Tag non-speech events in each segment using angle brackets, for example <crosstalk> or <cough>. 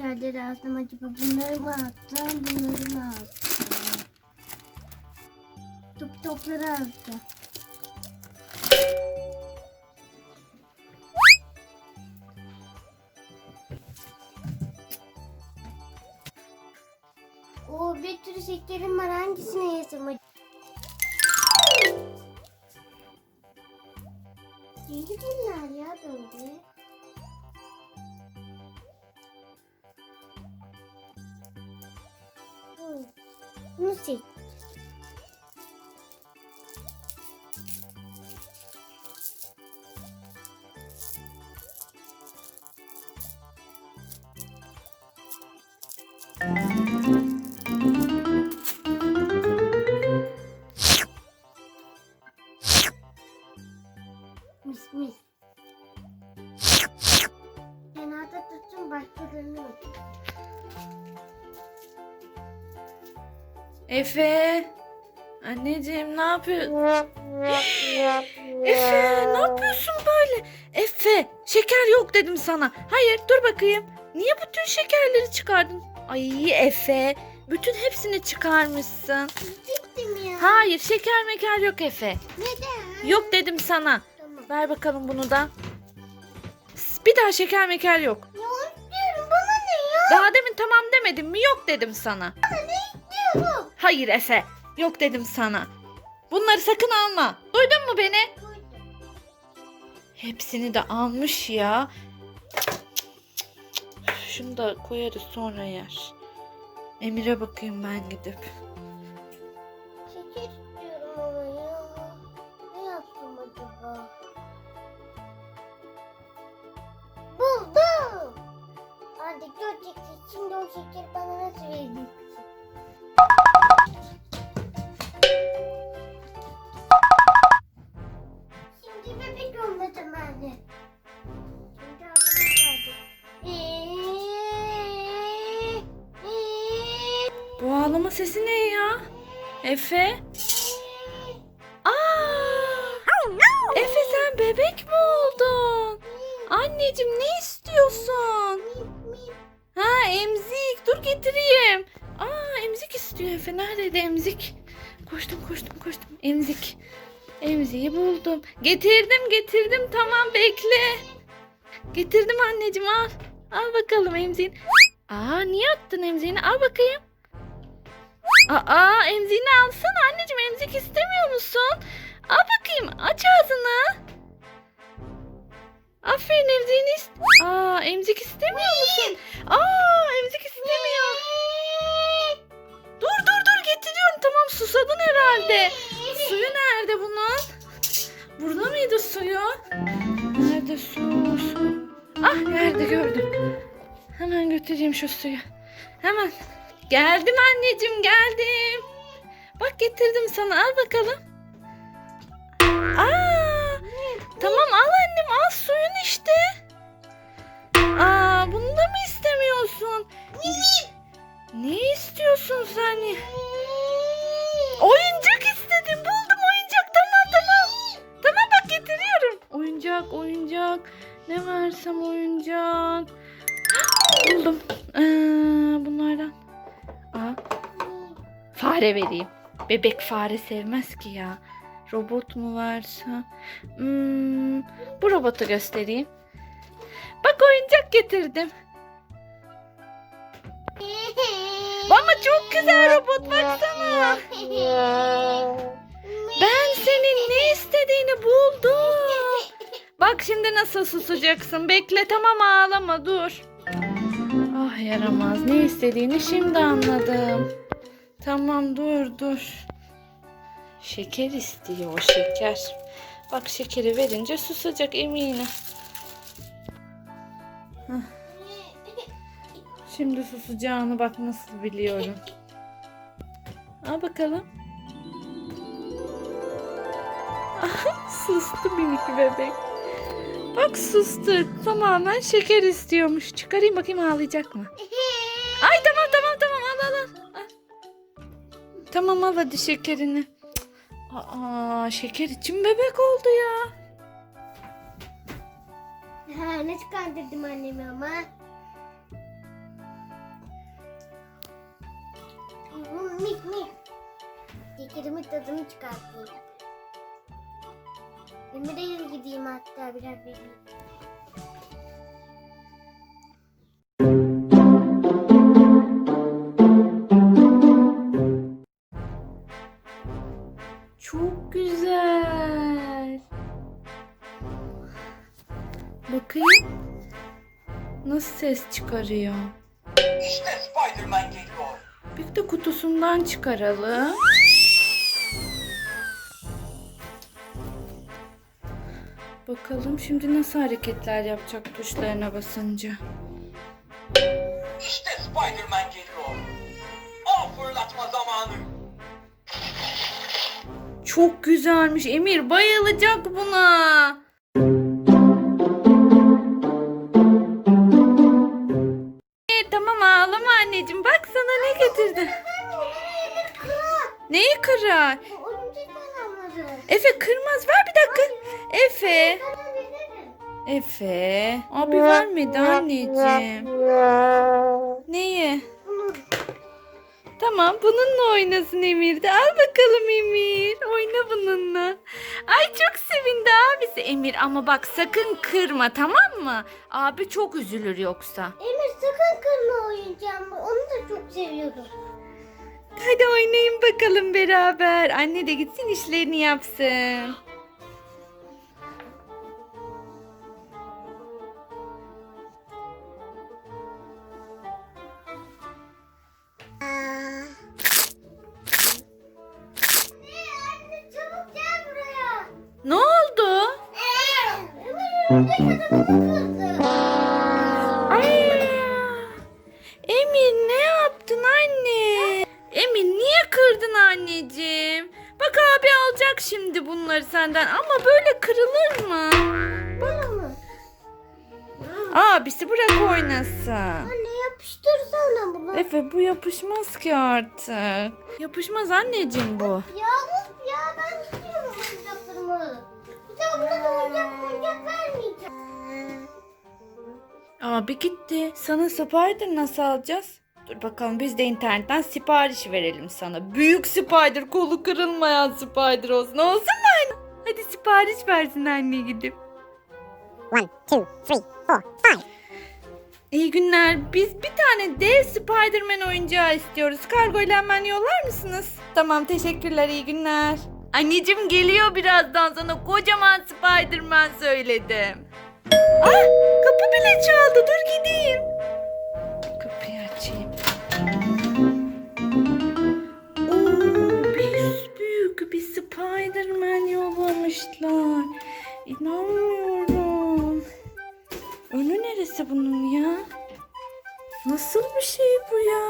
şekerleri alsam acaba bunları mı alsam bunları mı alsam? Top topları alsam. O bir sürü şekerim var hangisini yesem acaba? Neydi bunlar ya böyle? Bunu Efe. Anneciğim ne yapıyorsun? Efe ne yapıyorsun böyle? Efe şeker yok dedim sana. Hayır dur bakayım. Niye bütün şekerleri çıkardın? Ay Efe bütün hepsini çıkarmışsın. Gittim ya. Hayır şeker meker yok Efe. Neden? Yok dedim sana. Tamam. Ver bakalım bunu da. Bir daha şeker meker yok. Ya istiyorum bana ne ya? Daha demin tamam demedim mi? Yok dedim sana. Hayır Efe. Yok dedim sana. Bunları sakın alma. Duydun mu beni? Hepsini de almış ya. Şunu da koyarız sonra yer. Emir'e bakayım ben gidip. Şeker istiyorum ama ya. Ne yaptım acaba? Buldum. Hadi göreceksin şimdi o şekeri bana nasıl vereceksin? Şimdi bebek olma zamanı. Şimdi abime geldi. Ee, ee, Bu ağlama sesi ne ya? Efe? Aa! Efe sen bebek mi oldun? Anneciğim ne istiyorsun? Ha emzik. Dur getireyim. Aa emzik istiyor Efe. Neredeydi emzik? Koştum koştum koştum. Emzik. Emziği buldum. Getirdim getirdim. Tamam bekle. Getirdim anneciğim al. Al bakalım emziğini. Aa niye attın emziğini? Al bakayım. Aa emziğini alsana anneciğim. Emzik istemiyor musun? Al bakayım. Aç ağzını. Aferin emziğini ist... Aa emzik istemiyor musun? Aa emzik istemiyor. Tamam susadın herhalde. Suyu nerede bunun? Burada mıydı suyu? Nerede su su? Ah nerede gördüm. Hemen götüreyim şu suyu. Hemen. Geldim anneciğim geldim. Bak getirdim sana al bakalım. Aa, tamam al annem al suyun işte. Aa bunu da mı istemiyorsun? Ne istiyorsun sen? Oyuncak istedim. Buldum oyuncak. Tamam tamam. Tamam bak getiriyorum. Oyuncak oyuncak. Ne versem oyuncak. <gasps> Buldum. Ee, bunlardan. Aa, fare vereyim. Bebek fare sevmez ki ya. Robot mu varsa? Hmm, bu robotu göstereyim. Bak oyuncak getirdim. <laughs> Ama çok güzel robot nasıl susacaksın. Bekle tamam ağlama dur. Ah yaramaz. Ne istediğini şimdi anladım. Tamam dur dur. Şeker istiyor o şeker. Bak şekeri verince susacak eminim. Şimdi susacağını bak nasıl biliyorum. Al bakalım. Sustu minik bebek. Bak sustu. Tamamen şeker istiyormuş. Çıkarayım bakayım ağlayacak mı? <laughs> Ay tamam tamam tamam al al al. Tamam al hadi şekerini. Aa şeker için bebek oldu ya. Ha, ne kandırdım annemi ama. Mik mik. Şekerimin tadını çıkartayım. Emir'e gideyim hatta biraz vereyim. Çok güzel. Bakayım. Nasıl ses çıkarıyor? İşte Spider-Man geliyor. Bir de kutusundan çıkaralım. Bakalım şimdi nasıl hareketler yapacak tuşlarına basınca. İşte Spider-Man geliyor. Av fırlatma zamanı. Çok güzelmiş Emir bayılacak buna. Evet, tamam ağlama anneciğim bak sana ne getirdim. Neyi kırar? Efe kırmaz ver bir dakika. Efe. Efe. Abi vermedi anneciğim. Neyi? Tamam bununla oynasın Emir de. Al bakalım Emir. Oyna bununla. Ay çok sevindi abisi Emir ama bak sakın kırma tamam mı? Abi çok üzülür yoksa. Emir sakın kırma oyuncağımı. Onu da çok seviyorum. Hadi oynayın bakalım beraber. Anne de gitsin işlerini yapsın. Bunları senden ama böyle kırılır mı? Bana mı? Abisi bırak oynasın. Anne yapıştırsana bunu. Efe bu yapışmaz ki artık. Yapışmaz anneciğim bu. Ya of ya ben istiyorum oyuncaklarımı. Bir buna da oyuncak oyuncak vermeyeceğim. Abi gitti. Sana Spider nasıl alacağız? Dur bakalım biz de internetten sipariş verelim sana. Büyük Spider, kolu kırılmayan Spider olsun. Olsun mu anne? Hadi sipariş versin anne gidip. One, two, three, four, five. İyi günler. Biz bir tane dev Spider-Man oyuncağı istiyoruz. Kargo ile hemen yollar mısınız? Tamam teşekkürler iyi günler. Anneciğim geliyor birazdan sana kocaman Spider-Man söyledim. Ah kapı bile çaldı dur gideyim. Spider-Man yollamışlar. İnanmıyorum. Önü neresi bunun ya? Nasıl bir şey bu ya?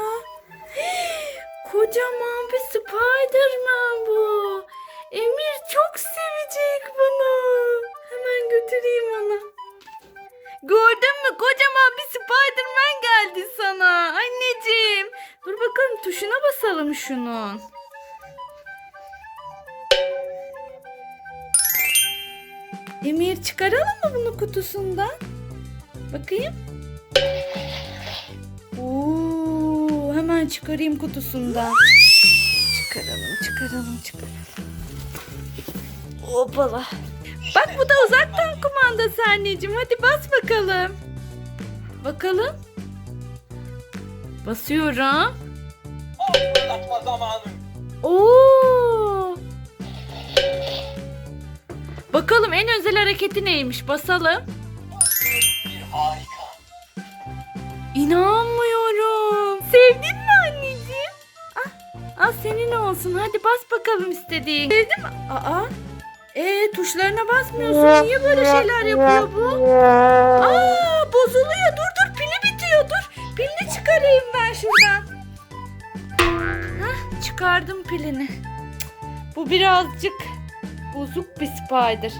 <gasps> Kocaman bir Spider-Man bu. Emir çok sevecek bunu. Hemen götüreyim onu. Gördün mü? Kocaman bir Spider-Man geldi sana. Anneciğim. Dur bakalım tuşuna basalım şunun. Emir çıkaralım mı bunu kutusundan? Bakayım. Oo, hemen çıkarayım kutusundan. Çıkaralım, çıkaralım, çıkaralım. Hoppala. Bak bu da uzaktan kumandası anneciğim. Hadi bas bakalım. Bakalım. Basıyorum. Fırlatma zamanı. Oo. Bakalım en özel hareketi neymiş? Basalım. Harika. İnanmıyorum. Sevdin mi anneciğim? Ah, ah senin olsun. Hadi bas bakalım istediğin. Sevdin mi? Aa. E tuşlarına basmıyorsun. Niye böyle şeyler yapıyor bu? Aa bozuluyor. Dur dur pili bitiyor. Dur. Pilini çıkarayım ben şuradan. Hah çıkardım pilini. Bu birazcık bozuk bir spider.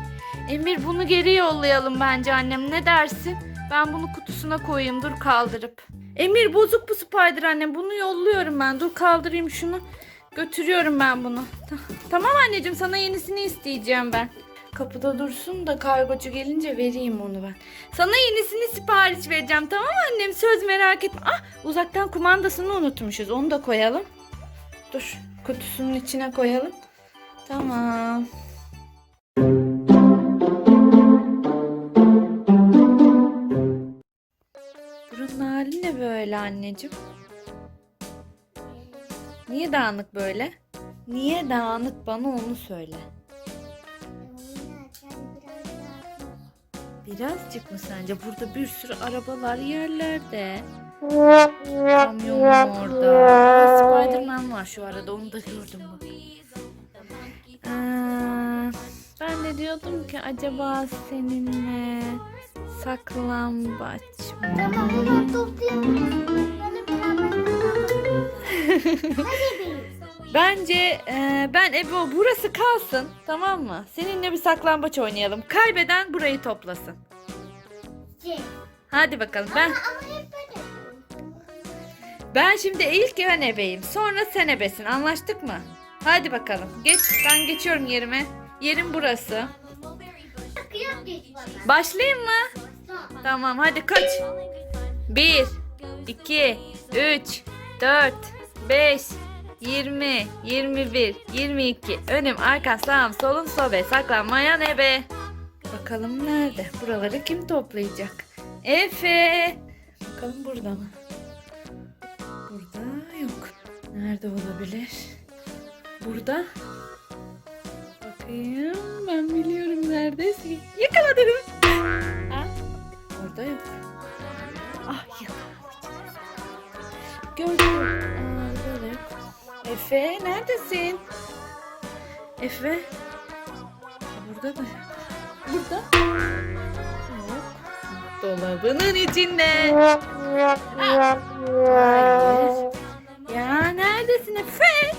Emir bunu geri yollayalım bence annem. Ne dersin? Ben bunu kutusuna koyayım. Dur kaldırıp. Emir bozuk bu spider annem. Bunu yolluyorum ben. Dur kaldırayım şunu. Götürüyorum ben bunu. Ta- Tamam anneciğim sana yenisini isteyeceğim ben. Kapıda dursun da kargocu gelince vereyim onu ben. Sana yenisini sipariş vereceğim tamam annem? Söz merak etme. Ah uzaktan kumandasını unutmuşuz. Onu da koyalım. Dur kutusunun içine koyalım. Tamam. Buranın hali ne böyle anneciğim? Niye dağınık böyle? Niye dağınık bana onu söyle. Birazcık mı sence? Burada bir sürü arabalar yerlerde. Kamyon orada. Spiderman var şu arada onu da gördüm bak. De diyordum ki acaba seninle saklambaç mı? Tamam hemen Bence e, ben Ebo burası kalsın tamam mı? Seninle bir saklambaç oynayalım. Kaybeden burayı toplasın. Hadi bakalım ben Ama hep böyle. ben şimdi ilk ben ebeyim. Sonra sen ebesin. Anlaştık mı? Hadi bakalım. Geç. Ben geçiyorum yerime. Yerim burası. Başlayayım mı? Tamam. Hadi kaç. 1 2 3 4 5 20 21 22 önüm arkam sağım solum sobe saklanmayan ebe. Bakalım nerede? Buraları kim toplayacak? Efe. Bakalım burada mı? Burada yok. Nerede olabilir? Burada. Bakayım ben biliyorum neredesin. Yakaladım. Ha? Orada yok. Ah yakaladım. Gördüm. Aa, burada. Efe neredesin? Efe. Burada da yok. Burada. Yok. Dolabının içinde. Ah. Hayır. Ya neredesin Efe?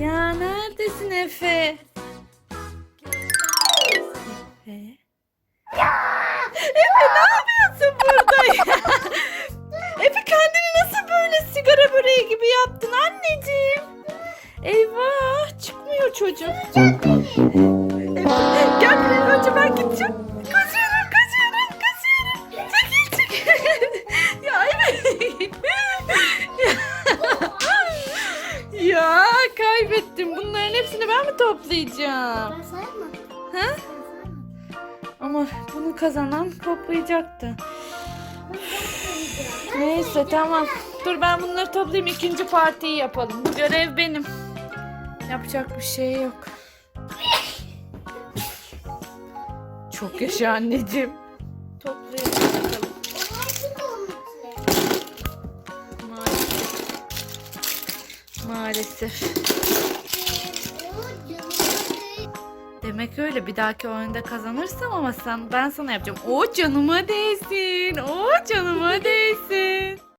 Ya neredesin? Efe. Gel buraya önce ben gideceğim. Kaçıyorum kaçıyorum kaçıyorum. Çekil çekil. ya evet. ya kaybettim. Bunların hepsini ben mi toplayacağım? Ben saymadım. Ha? Ama bunu kazanan toplayacaktı. Neyse tamam. Dur ben bunları toplayayım ikinci partiyi yapalım. Bu görev benim. Yapacak bir şey yok. Çok yaşa anneciğim. Maalesef. Maalesef. Demek öyle bir dahaki oyunda kazanırsam ama sen ben sana yapacağım. O canıma değsin. O canıma değsin.